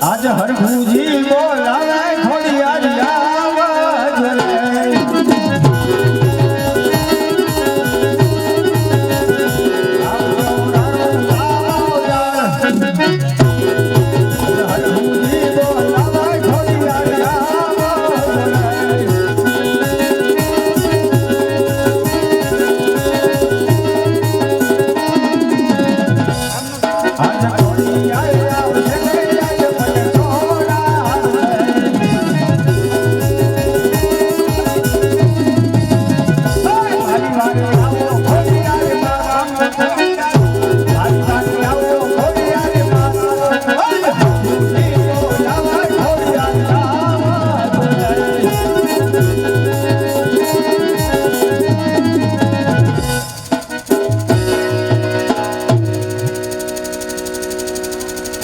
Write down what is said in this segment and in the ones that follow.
આજ હરભુજી બોલાવે ખોડિયાર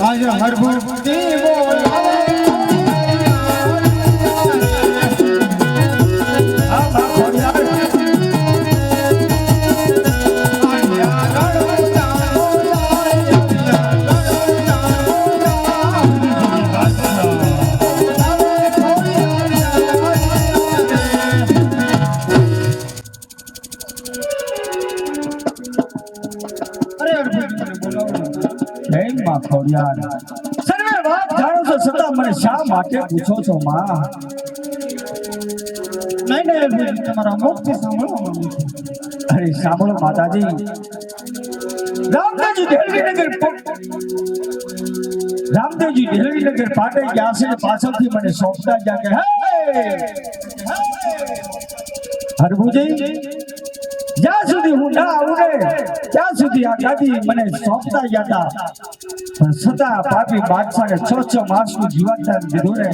આજ હરભુજી બોલાવે ખોડિયાર સર્વે વાત જાણો છો છતાં મને શા માટે પૂછો છો માં? નહીં નહીં તમારા મુખથી સાંભળો અરે સાંભળો માતાજી. રામદેવજી દેલવીનગર રામદેવજી દેલવીનગર પાટે ગયા છે પાછળથી મને સોંપતા ગયા કે હે! હરભુજી જ્યાં સુધી હું ના આવું ને ત્યાં સુધી આ ગાદી મને સોંપતા ગયા હતા. પણ છતાં પાપી બાદશાહને છ છ માસનું જીવનદાન દીધું ને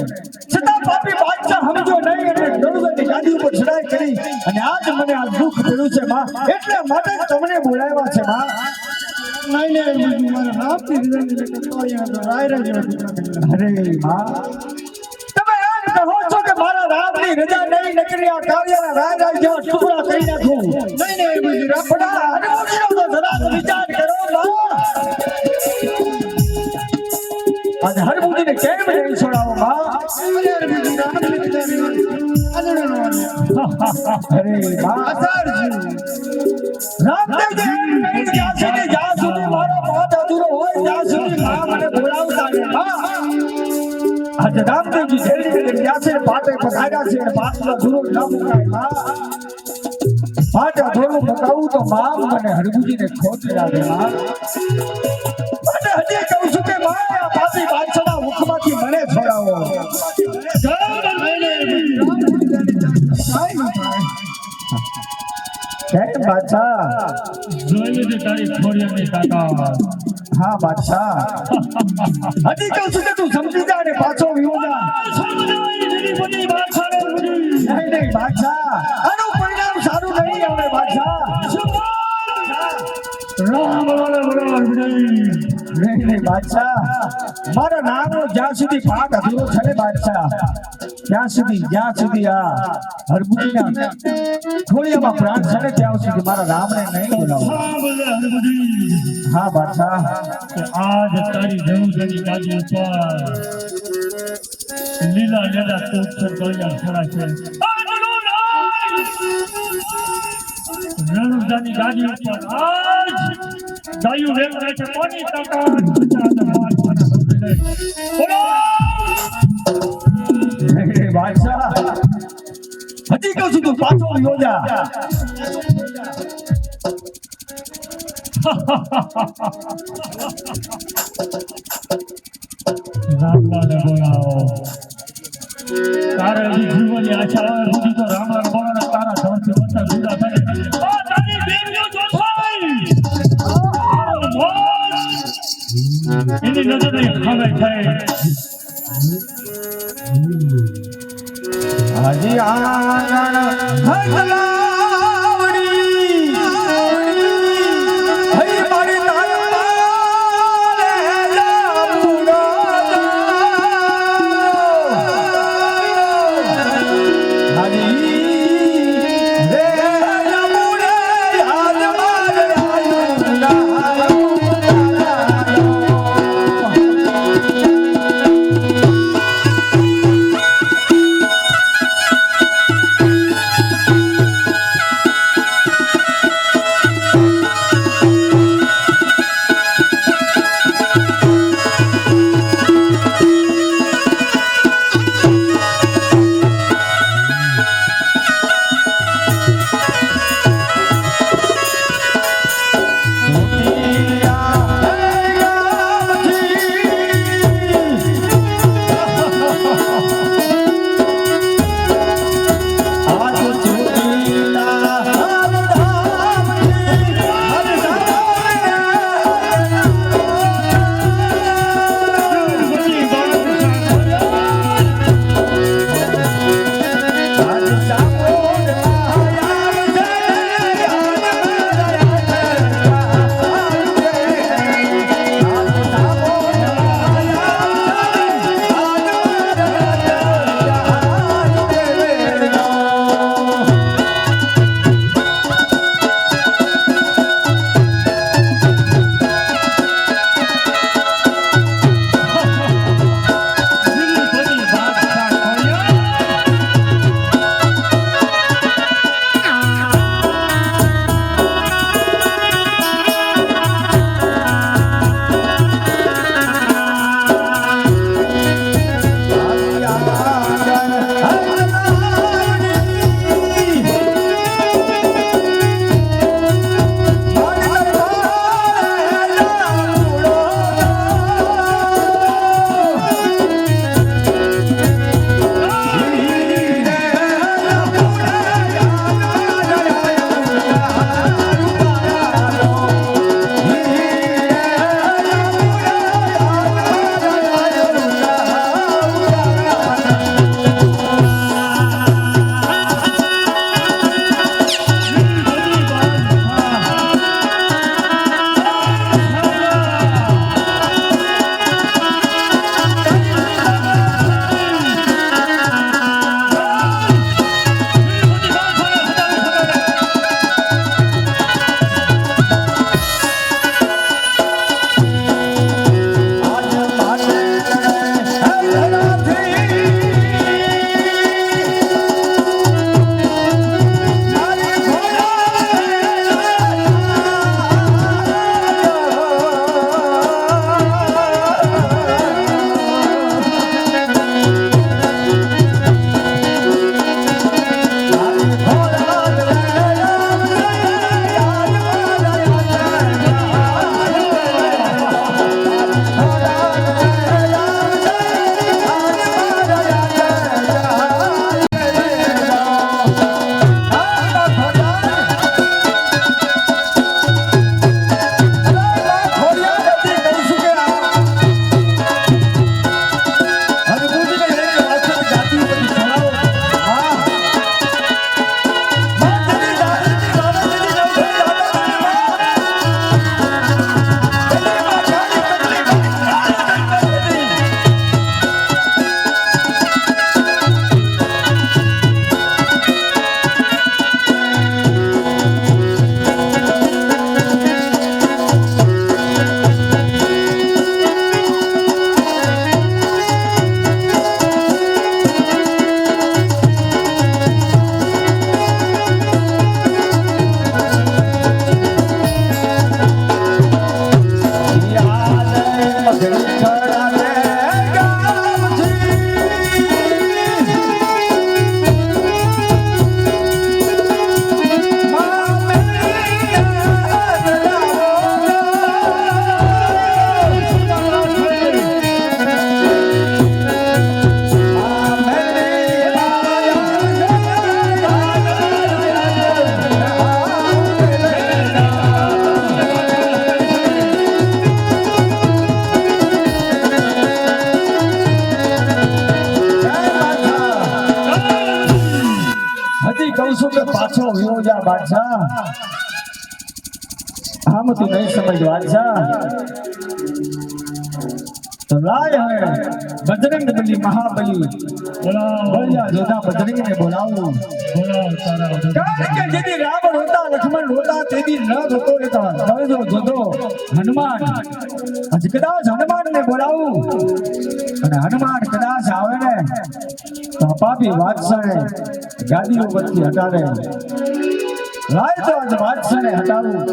છતાં પાપી બાદશાહ સમજો નહીં અને દળવતી ગાદી ઉપર ચડાઈ કરી અને આજ મને આ દુઃખ પડ્યું છે માં. એટલે માટે તમને બોલાવ્યા છે માં. અરે માં. તમે એમ કહો છો કે મારા રામની રજા નહીં નકરી આ કાવ્યના રાય જેવા ટુકડા કરી નાખું. નહીં નહીં બીજી રામ આ હનુમાનજીનો તો જરા વિચાર કરો માં આજે હરભુજીને કેમ નહીં છોડાવો માં અરે બીજી રામ લીધા આદરણો વાળા. અરે માં એમ નહીં જ્યાં સુધી જ્યાં સુધી મારો પાઠ અધૂરો હોય ત્યાં સુધી માં મને બોલાવતા ને માં આજ જેલની ગયા છે પાટે પધાર્યા છે પાટનો અધૂરો ન મુકાય. માં પાટે અધૂરું મુકાવું તો માં મને ખોટ લાગે. માં હજી કહું છું કે આ મુખમાંથી મને છોડાવો. કેમ બાદશાહ જોઈ લીધી તારી ખોડિયાની તાકાત હા બાદશાહ. હજી કહું છું કે તું સમજી જા ને પાછો વિયો જા નહીં નહીં બાદશાહ. આનું પરિણામ સારું નહીં આવે બાદશાહ. રામ નહીં નહીં બાદશાહ. મારા નામનો જ્યાં સુધી પાક અધૂરો છે ને બાદશાહ ત્યાં સુધી જ્યાં સુધી આ હરભુજીના ખોળિયામાં પ્રાણ છે ને ત્યાં સુધી મારા રામને નહીં બોલાવો. હા બોલે હરબધી હા બાદશાહ. આજ તારી જનુજની ગાદી ઉપર લીલા લેલા તોક્ષર કલ્યાણ ખડા છે. રણુજાની ગાદી ઉપર આજ ગાયું વેલ રહે છે કોની તાકાત. બોલો બાદશાહ હજી કહું છું તું પાછો વિયો જા રામલાને હજી આંગણ હંગલાવડી જા બાદશાહ આમ તું નહીં સમજ બાદશાહ લાય હે. બજરંગ બલી, મહાબલી. બોલા જોતા બજરંગને બોલાવું. બોલાવો. કારણ કે જેથી રાવણ હોતા, લક્ષ્મણ હોતા તેથી ન થતો રહેતા જોજો જોતો હનુમાન. હજી કદાચ હનુમાનને બોલાવું. અને હનુમાન કદાચ આવે ને, તો પાપી વાત્સળે ગાદીઓ પરથી હટાડે રાય તો આજ વાત્સળે હટાવું.